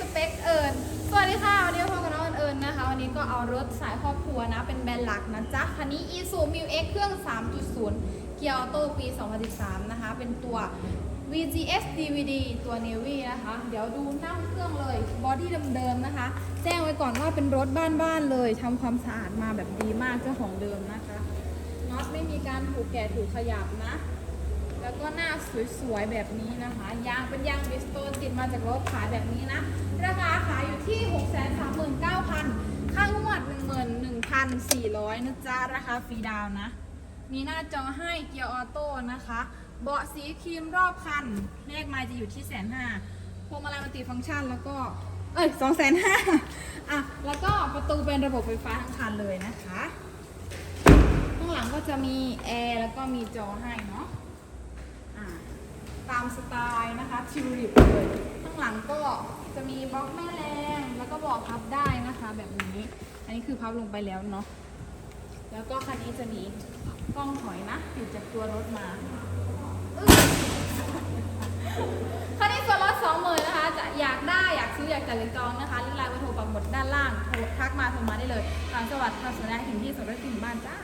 สเปคเอิญสวัสดีค่ะ วันนี้พบกับน้องเอิญนะคะ วันนี้ก็เอารถสายครอบครัวนะ เป็นแบรนด์หลักนะจ๊ะ คันนี้ Isuzu m i X เครื่อง 3.0 เกียร์ออโต้ปี 2013 นะคะ เป็นตัว VGS DVD ตัว Navy นะคะ เดี๋ยวดูหน้าเครื่องเลย บอดี้เดิมๆนะคะ แจ้งไว้ก่อนว่าเป็นรถบ้านๆเลยทำความสะอาดมาแบบดีมากเจ้าของเดิมนะคะน็อตไม่มีการถูกแกะถูกขยับนะ แล้วก็หน้าสวยๆแบบนี้นะคะ ยางเป็นยางบิสโตนติดมาจากรถขายแบบนี้นะ ราคาขายอยู่ที่ 639,000ค่างวด 11,400นะจ๊ะ ราคาฟรีดาวนะ มีหน้าจอให้เกียร์ออโต้นะคะ เบาะสีครีมรอบคัน เลขไมล์จะอยู่ที่แสนห้าพวงมาลัยมัลติฟังก์ชันแล้วก็ เอ้ยสองแสนห้าอะ แล้วก็ประตูเป็นระบบไฟฟ้าทั้งคันเลยนะคะ ข้างหลังก็จะมีแอร์แล้วก็มีจอให้เนาะ ตามสไตล์นะคะทิวลิปเลยข้างหลังก็จะมีบล็อกแม่แรงแล้วก็บอกพับได้นะคะ แบบนี้ อันนี้คือพับลงไปแล้วเนาะแล้วก็คันนี้จะมีกล้องถอยนะติดจากตัวรถมาคันนี้ส่วนลดสองหมื่นนะคะ จะอยากได้อยากซื้ออยากจัดเลยจองนะคะลิงก์ไลน์เบอร์โทรปักหมดด้านล่างโทรทักมาโทรมาได้เลยทางจังหวัดทางสุนัขถึงที่สุดได้ถึงบ้านจ้า